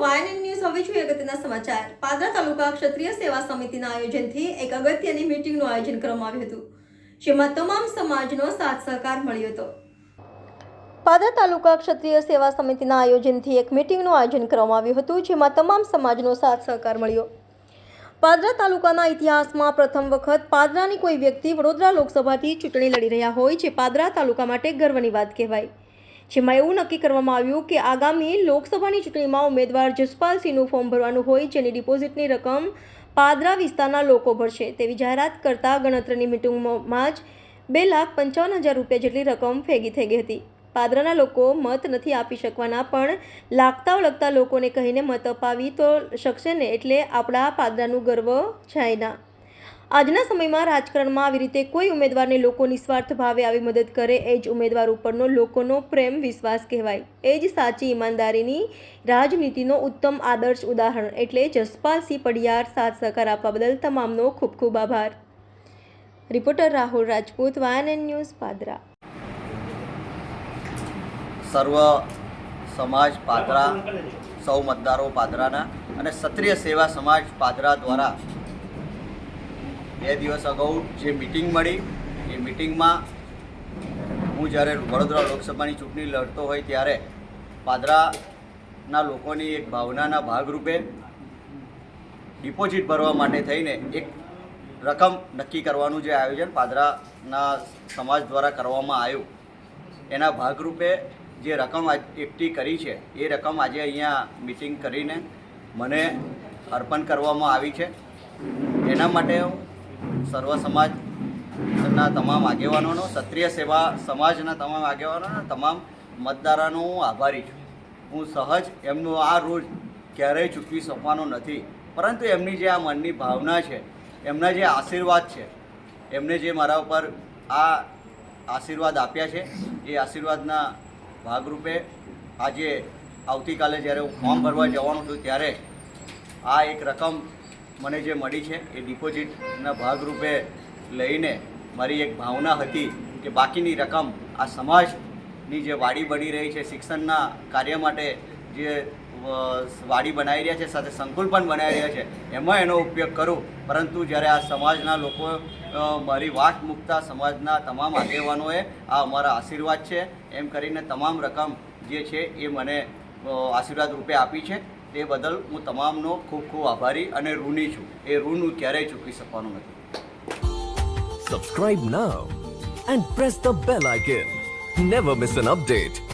વાયન news હવે જોઈએ અગત્યના સમાચાર. પાદરા તાલુકા ક્ષત્રિય સેવા સમિતિના આયોજનથી એક અગત્યની મીટિંગનું આયોજન કરવામાં આવ્યું હતું, જેમાં તમામ સમાજનો સાથ સહકાર મળ્યો હતો. પાદરા તાલુકા ક્ષત્રિય સેવા સમિતિના આયોજનથી એક મીટિંગનું આયોજન કરવામાં આવ્યું હતું, જેમાં તમામ સમાજનો સાથ સહકાર મળ્યો. પાદરા તાલુકાના ઇતિહાસમાં પ્રથમ વખત પાદરાની કોઈ વ્યક્તિ વડોદરા લોકસભાથી ચૂંટણી લડી રહ્યા હોય, જે પાદરા તાલુકા માટે ગર્વની વાત કહેવાય. જેમાં એવું નક્કી કરવામાં આવ્યું કે આગામી લોકસભાની ચૂંટણીમાં ઉમેદવાર જસપાલસિંહનું ફોર્મ ભરવાનું હોય જેની ડિપોઝિટની રકમ પાદરા વિસ્તારના લોકો ભરશે, તેવી જાહેરાત કરતા ગણતરીની મિટિંગમાં જ બે લાખ પંચાવન હજાર રૂપિયા જેટલી રકમ ભેગી થઈ ગઈ હતી. પાદરાના લોકો મત નથી આપી શકવાના, પણ લાગતા લગતા લોકોને કહીને મત અપાવી તો શકશે ને, એટલે આપણા પાદરાનું ગર્વ જાય ના આજના સમયમાં રાજકારણમાં આવી રીતે કોઈ ઉમેદવારને લોકો નિસ્વાર્થ ભાવે આવી મદદ કરે એ જ ઉમેદવાર ઉપરનો લોકોનો પ્રેમ વિશ્વાસ કહેવાય. એ જ સાચી ઈમાનદારીની રાજનીતિનો ઉત્તમ આદર્શ ઉદાહરણ એટલે જસપાલસિંહ પડિયાર સાથ સહકાર આપવા બદલ તમામનો ખૂબ ખૂબ આભાર. રિપોર્ટર રાહુલ રાજપૂત, વાયન એન ન્યૂઝ, પાદરા. સર્વ સમાજ પાદરા, સૌ મતદારો પાદરાના અને ક્ષત્રિય સેવા સમાજ પાદરા દ્વારા બે દિવસ અગાઉ જે મિટિંગ મળી, એ મિટિંગમાં હું જ્યારે વડોદરા લોકસભાની ચૂંટણી લડતો હોય ત્યારે પાદરાના લોકોની એક ભાવનાના ભાગરૂપે ડિપોઝિટ ભરવા માટે થઈને એક રકમ નક્કી કરવાનું જે આયોજન પાદરાના સમાજ દ્વારા કરવામાં આવ્યું. એના ભાગરૂપે જે રકમ એકઠી કરી છે, એ રકમ આજે અહીંયા મિટિંગ કરીને મને અર્પણ કરવામાં આવી છે. એના માટે હું સર્વ સમાજના તમામ આગેવાનોનો, ક્ષત્રિય સેવા સમાજના તમામ આગેવાનોનો તમામ મતદારોનો હું આભારી છું. હું સહજ એમનો આ રોજ ક્યારેય ચૂકવી શકવાનો નથી, પરંતુ એમની જે આ મનની ભાવના છે, એમના જે આશીર્વાદ છે, એમને જે મારા ઉપર આ આશીર્વાદ આપ્યા છે, એ આશીર્વાદના ભાગરૂપે આજે આવતીકાલે જ્યારે હું ફોર્મ ભરવા જવાનું છું, ત્યારે આ એક રકમ મને જે મળી છે એ ડિપોઝિટના ભાગરૂપે લઈને મારી એક ભાવના હતી કે બાકીની રકમ આ સમાજની જે વાડી બની રહી છે, શિક્ષણના કાર્ય માટે જે વાડી બનાવી રહ્યા છે, સાથે સંકુલ પણ બનાવી રહ્યા છે, એમાં એનો ઉપયોગ કરું. પરંતુ જ્યારે આ સમાજના લોકો મારી વાત મૂકતા, સમાજના તમામ આગેવાનોએ આ અમારા આશીર્વાદ છે, એમ કરીને તમામ રકમ જે છે એ મને આશીર્વાદ રૂપે આપી છે. તે બદલ હું તમામનો ખૂબ ખૂબ આભારી અને ઋણી છું એ ઋણ હું ક્યારેય ચૂકવી શકવાનો નથી Subscribe now and press the bell icon. Never miss an update.